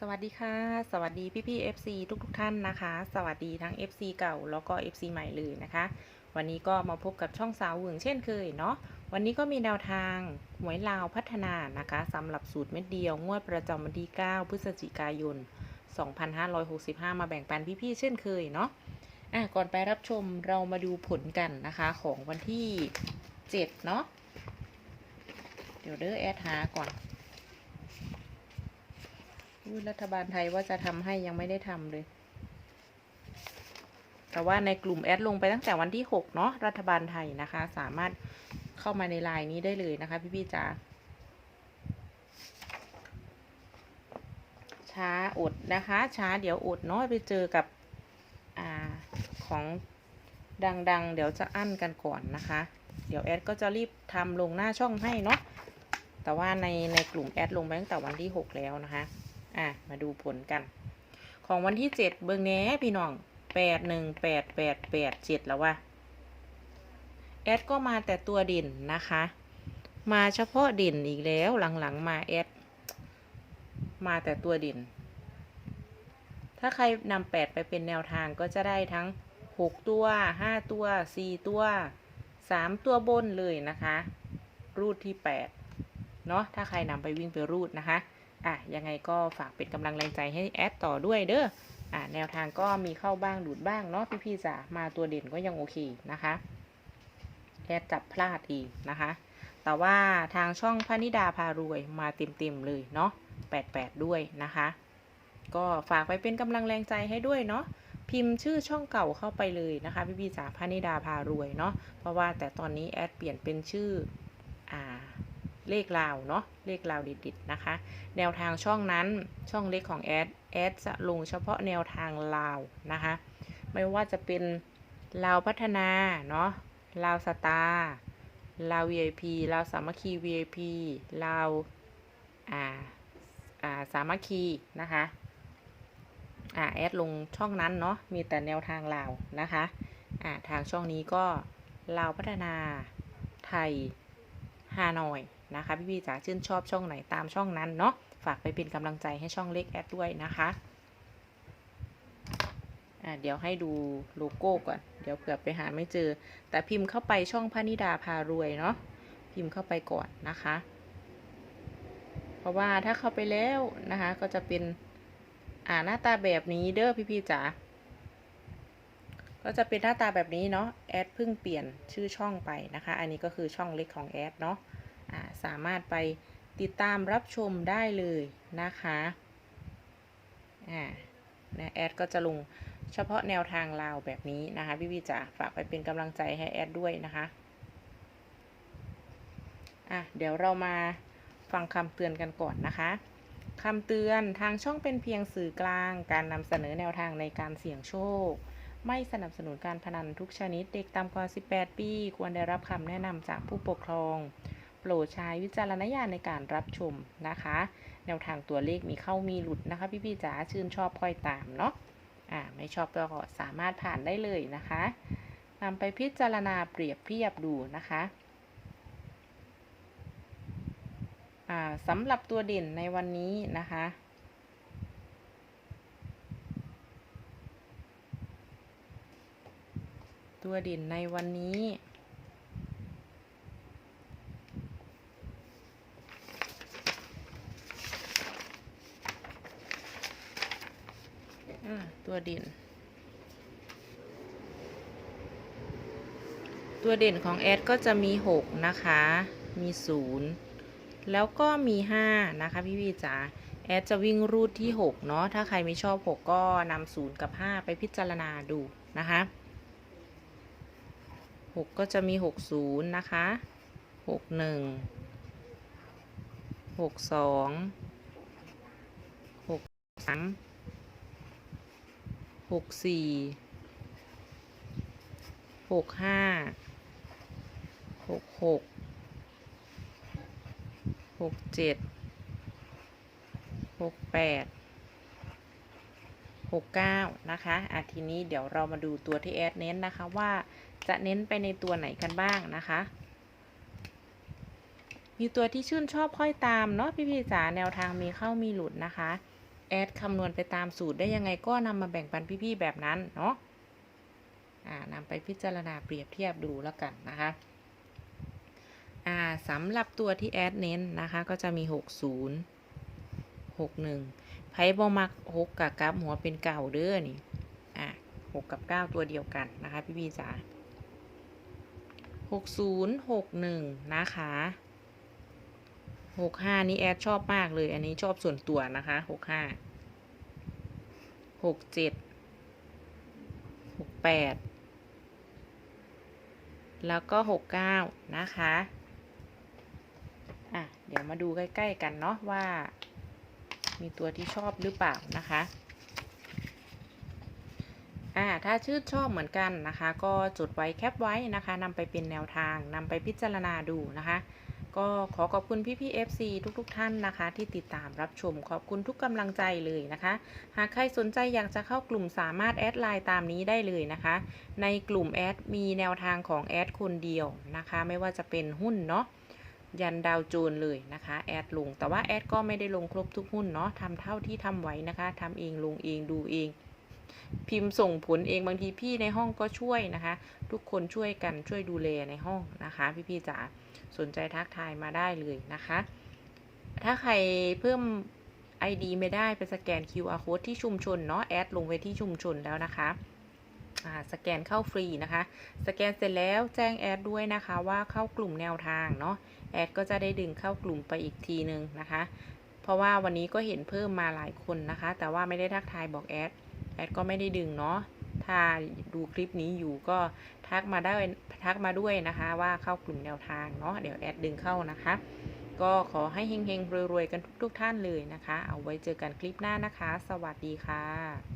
สวัสดีค่ะ สวัสดีพี่พี่ FC ทุกทุกๆท่านนะคะ สวัสดีทั้ง FC เก่าแล้วก็ FC ใหม่เลยนะคะ วันนี้ก็มาพบกับช่องสาวหวึงเช่นเคยเนาะวันนี้ก็มีแนวทางหวยลาวพัฒนานะคะสำหรับสูตรเม็ดเดียว งวดประจำวันที่ 9 พฤศจิกายน 2565 มาแบ่งปันพี่ๆเช่นเคยเนาะอะก่อนไปรับชมเรามาดูผลกันนะคะของวันที่ 7 เนาะเดี๋ยวเด้อแอดหาก่อน รัฐบาลไทยว่าจะทำให้ยังไม่ได้ทำเลย แต่ว่าในกลุ่มแอดลงไปตั้งแต่วันที่ 6 เนาะรัฐบาลไทยนะคะ สามารถเข้ามาในไลน์นี้ได้เลยนะคะ พี่ๆจ๋าช้าอดนะคะ ช้าเดี๋ยวอดเนาะไปเจอกับอ่าของดังๆ เดี๋ยวจะอั้นกันก่อนนะคะ เดี๋ยวแอดก็จะรีบทำลงหน้าช่องให้เนาะแต่ว่าในในกลุ่มแอดลงไปตั้งแต่วันที่ 6 แล้วนะคะ อะ มาดูผลกัน ของวันที่เจ็ดเบิงแหน่พี่น้องแปดหนึ่งแปดแปดแปดเจ็ดแล้วว่าแอดก็มาแต่ตัวด่นนะคะ มาเฉพาะด่นอีกแล้วหลังๆมาแอดมาแต่ตัวด่นถ้าใครนำแปดไปเป็นแนวทางก็จะได้ทั้งหกตัวห้าตัวสี่ตัวสามตัวบนเลยนะคะ รูดที่แปด เนาะถ้าใครนำไปวิ่งไปรูดนะคะอะยังไงก็ฝากเป็นกำลังแรงใจให้แอดต่อด้วยเด้ออะแนวทางก็มีเข้าบ้างหลุดบ้างเนาะพี่ๆจ๋ามาตัวเด่นก็ยังโอเคนะคะแอดจับพลาดอีกนะคะ แต่ว่าทางช่องพนิดาพารวยมาเต็มๆเลยเนาะ88 ด้วยนะคะ ก็ฝากไปเป็นกำลังแรงใจให้ด้วยเนาะพิมพ์ชื่อช่องเก่าเข้าไปเลยนะคะพี่ๆจ๋าพนิดาพารวยเนาะเพราะว่าแต่ตอนนี้แอดเปลี่ยนเป็นชื่อ เลขลาวเนาะเลขลาวดิดๆนะคะ แนวทางช่องนั้นช่องเล็กของแอดแอดจะลงเฉพาะแนวทางลาวนะคะ ไม่ว่าจะเป็นลาวพัฒนาเนาะลาวสตาร์ลาว VIP ลาวสามัคคี VIP ลาวอ่าอ่าสามัคคีนะคะอ่าแอดลงช่องนั้นเนาะมีแต่แนวทางลาวนะคะอ่าทางช่องนี้ก็ลาวพัฒนาไทยฮานอย นะคะพี่พี่ๆจ๋าชื่นชอบช่องไหนตามช่องนั้นเนาะฝากไปเป็นกำลังใจให้ช่องเล็กแอดด้วยนะคะอ่าเดี๋ยวให้ดูโลโก้ก่อน เดี๋ยวเผื่อไปหาไม่เจอ แต่พิมพ์เข้าไปช่องพนิดาพารวยเนาะ พิมพ์เข้าไปก่อนนะคะ เพราะว่าถ้าเข้าไปแล้วนะคะ ก็จะเป็น อ่าหน้าตาแบบนี้เด้อพี่พี่ๆจ๋า ก็จะเป็นหน้าตาแบบนี้เนาะ แอดเพิ่งเปลี่ยนชื่อช่องไปนะคะ อันนี้ก็คือช่องเล็กของแอดเนาะ สามารถไปติดตามรับชมได้เลยนะคะอ่านะแอดก็จะลงเฉพาะแนวทางลาวแบบนี้นะคะพี่พี่จ๋าฝากไปเป็นกำลังใจให้แอดด้วยนะคะอะเดี๋ยวเรามาฟังคำเตือนกันก่อนนะคะคำเตือนทางช่องเป็นเพียงสื่อกลาง การนำเสนอแนวทางในการเสี่ยงโชค ไม่สนับสนุนการพนันทุกชนิด เด็กต่ำกว่า 18 ปี ควรได้รับคำแนะนำจากผู้ปกครอง ปรดใช้วิจารณญาณในการรับชมนะคะ แนวทางตัวเลขมีเข้ามีหลุดนะคะ พี่ๆจ๋าชื่นชอบค่อยตามเนาะอ่าไม่ชอบก็สามารถผ่านได้เลยนะคะนำไปพิจารณาเปรียบเทียบดูนะคะอ่าสำหรับตัวเด่นในวันนี้นะคะตัวเด่นในวันนี้ อ่า ตัวเด่น ตัวเด่นของแอดก็จะมี 6 นะคะ มี 0 แล้วก็มี 5 นะคะ พี่พี่จ๋าแอดจะวิ่งรูดที่ 6 เนาะ ถ้าใครไม่ชอบ 6 ก็นำ0กับ 5 ไปพิจารณาดูนะคะ 6 ก็จะมี 60 นะคะ 61 62 63 หกสี่หกห้าหกหกหกเจ็ดหกแปดหกเก้านะคะอะทีนี้เดี๋ยวเรามาดูตัวที่แอดเน้นนะคะว่าจะเน้นไปในตัวไหนกันบ้างนะคะ มีตัวที่ชื่นชอบค่อยตามเนาะพี่ๆจ๋าแนวทางมีเข้ามีหลุดนะคะ แอดคำนวณไปตามสูตรได้ยังไงก็นำมาแบ่งปันพี่ๆแบบนั้นเนาะนำไปพิจารณาเปรียบเทียบดูแล้วกันนะคะสำหรับตัวที่แอดเน้นนะคะก็จะมี 60 61ไพ่บอมัก6กับกับหัวเป็นเก่าเด้อนี่อะ6กับ 9 ตัวเดียวกันนะคะพี่ๆจ๋า60 61 นะคะ หกห้านี่แอดชอบมากเลย อันนี้ชอบส่วนตัวนะคะหกห้าหกเจ็ดหกแปดแล้วก็หกเก้านะคะอะเดี๋ยวมาดูใกล้ ๆ กันเนาะว่า มีตัวที่ชอบหรือเปล่านะคะอ่าถ้าชื่นชอบเหมือนกันนะคะ ก็จดไว้แคปไว้นะคะนำไปเป็นแนวทางนำไปพิจารณาดูนะคะ ก็ขอขอบคุณพี่พี่ FC ทุกๆทท่านนะคะ ที่ติดตามรับชมขอบคุณทุกกำลังใจเลยนะคะ หากใครสนใจอยากจะเข้ากลุ่มสามารถแอดไลน์ตามนี้ได้เลยนะคะ ในกลุ่มแอดมีแนวทางของแอดคนเดียวนะคะ ไม่ว่าจะเป็นหุ้นเนาะยันดาวโจนเลยนะคะแอดลง แต่ว่าแอดก็ไม่ได้ลงครบทุกหุ้นเนาะทำเท่าที่ทำไว้นะคะทำเองลงเองดูเอง พิมพ์ส่งผลเองบางทีพี่ในห้องก็ช่วยนะคะ ทุกคนช่วยกันช่วยดูแลในห้องนะคะ พี่ๆจ๋าสนใจทักทายมาได้เลยนะคะ ถ้าใครเพิ่ม ID ไม่ได้ไปสแกน QR code ที่ชุมชนเนาะแอดลงไว้ที่ชุมชนแล้วนะคะสแกนเข้าฟรีนะคะ สแกนเสร็จแล้วแจ้งแอดด้วยนะคะว่าเข้ากลุ่มแนวทางเนาะแอดก็จะได้ดึงเข้ากลุ่มไปอีกทีนึงนะคะ เพราะว่าวันนี้ก็เห็นเพิ่มมาหลายคนนะคะ แต่ว่าไม่ได้ทักทายบอกแอด แอดก็ไม่ได้ดึงเนาะถ้าดูคลิปนี้อยู่ก็ทักมาได้ทักมาด้วยนะคะ ว่าเข้ากลุ่มแนวทางเนาะเดี๋ยวแอดดึงเข้านะคะ ก็ขอให้เฮงๆรวยๆกันทุกๆท่านเลยนะคะ เอาไว้เจอกันคลิปหน้านะคะ สวัสดีค่ะ